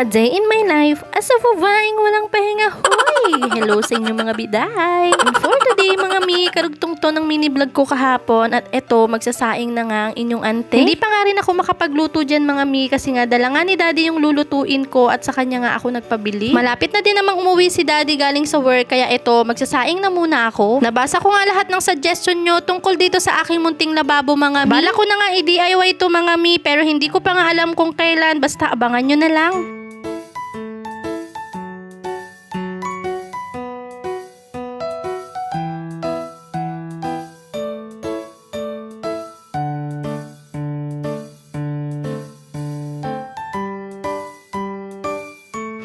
A day in my life as a babaeng walang pahinga. Hoy! Hello sa inyo mga biday. And for today mga mi, karugtong to ng mini vlog ko kahapon at eto magsasaing na nga ang inyong ante. Hindi pa nga rin ako makapagluto dyan mga mi kasi nga dala nga ni daddy yung lulutuin ko at sa kanya nga ako nagpabili. Malapit na din namang umuwi si daddy galing sa work kaya eto magsasaing na muna ako. Nabasa ko nga lahat ng suggestion nyo tungkol dito sa aking munting lababo mga mi. Bala ko na nga i-DIY to mga mi pero hindi ko pa nga alam kung kailan basta abangan nyo na lang.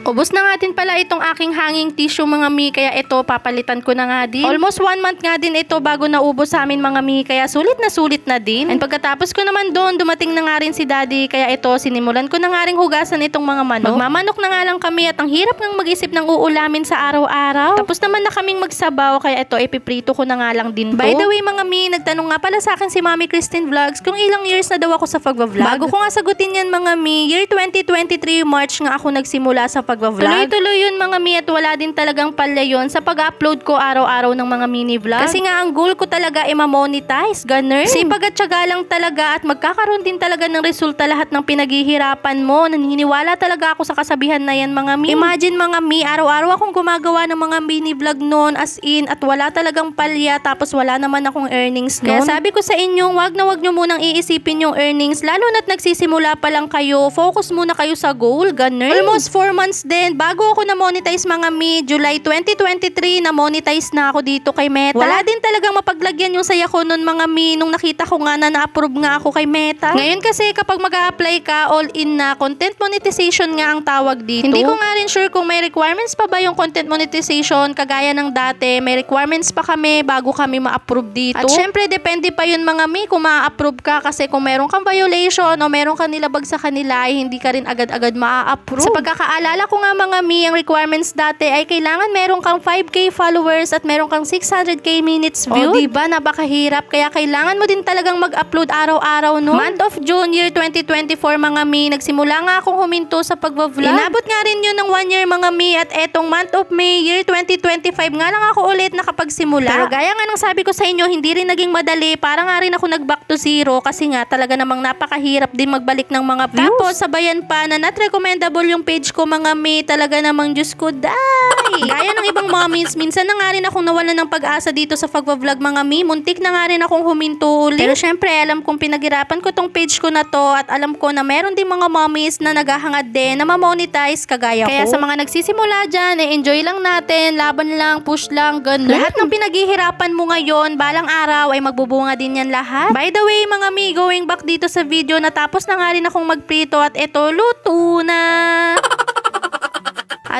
Ubus na nga din pala itong aking hanging tissue mga mi, kaya ito papalitan ko na nga din. Almost one month nga din ito bago naubos sa amin mga mi, kaya sulit na sulit na din. And pagkatapos ko naman doon, dumating na nga rin si daddy, kaya ito sinimulan ko na nga rin hugasan itong mga manok. Magmamanok na nga lang kami at ang hirap ng mag-isip ng uulamin sa araw-araw. Tapos naman na kaming magsabaw, kaya ito ipiprito ko na nga lang din to. By the way mga mi, nagtanong nga pala sa akin si Mami Christine Vlogs kung ilang years na daw ako sa pagbablog. Bago ko nga sagutin yan mga mi, year 2023 March nga ako nagsimula sa pagbablog. Tuloy-tuloy yun mga mi at wala din talagang palya yun sa pag-upload ko araw-araw ng mga mini vlog. Kasi nga ang goal ko talaga ay ma-monetize, ganun. Sipag at syaga lang talaga at magkakaroon din talaga ng resulta lahat ng pinaghihirapan mo. Naniniwala talaga ako sa kasabihan na yan mga mi. Imagine mga mi, araw-araw akong gumagawa ng mga mini vlog noon as in at wala talagang palya tapos wala naman akong earnings noon. Kaya sabi ko sa inyo, wag na wag nyo munang iisipin yung earnings lalo na't nagsisimula pa lang kayo. Focus muna kayo sa goal, ganun. Almost 4 months din bago ako na-monetize mga mi, July 2023 na-monetize na ako dito kay Meta. Wala din talagang mapaglagyan yung saya ko noon mga mi nung nakita ko nga na na-approve nga ako kay Meta. Ngayon kasi kapag mag apply ka, all in na content monetization nga ang tawag dito. Hindi ko nga rin sure kung may requirements pa ba yung content monetization kagaya ng dati. May requirements pa kami bago kami ma-approve dito. At syempre, depende pa yun mga mi kung ma-approve ka kasi kung meron kang violation o meron kang nilabag sa kanila, ay hindi ka rin agad-agad ma-approve. Sa pagkakaalala ko nga mga mi, ang requirements dati ay kailangan meron kang 5k followers at meron kang 600k minutes view. O diba, napakahirap. Kaya kailangan mo din talagang mag-upload araw-araw no. Month of June year 2024 mga mi, nagsimula nga akong huminto sa pagbablog. Inabot nga rin yun ng one year mga mi at etong month of May year 2025 nga lang ako ulit nakapagsimula. Pero gaya nga ng sabi ko sa inyo, hindi rin naging madali. Para nga rin ako nag-back to zero kasi nga talaga namang napakahirap din magbalik ng mga views. Tapos sabayan pa na not recommendable yung page ko mga mi. Talaga namang Diyos ko, day! Gaya ng ibang mommies, minsan na nga rin akong nawalan ng pag-asa dito sa pagbablog mga mi. Muntik na nga rin akong huminto ulit. Pero syempre, alam kong pinaghirapan ko tong page ko na to at alam ko na meron din mga mommies na naghahangad din na ma-monetize kagaya ko. Kaya sa mga nagsisimula dyan, eh, enjoy lang natin, laban lang, push lang, ganun. Lahat ng pinaghihirapan mo ngayon, balang araw ay magbubunga din yan lahat. By the way, mga mi, going back dito sa video, natapos na nga rin akong magprito at eto, luto na!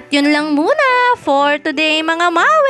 At yun lang muna for today mga mawe!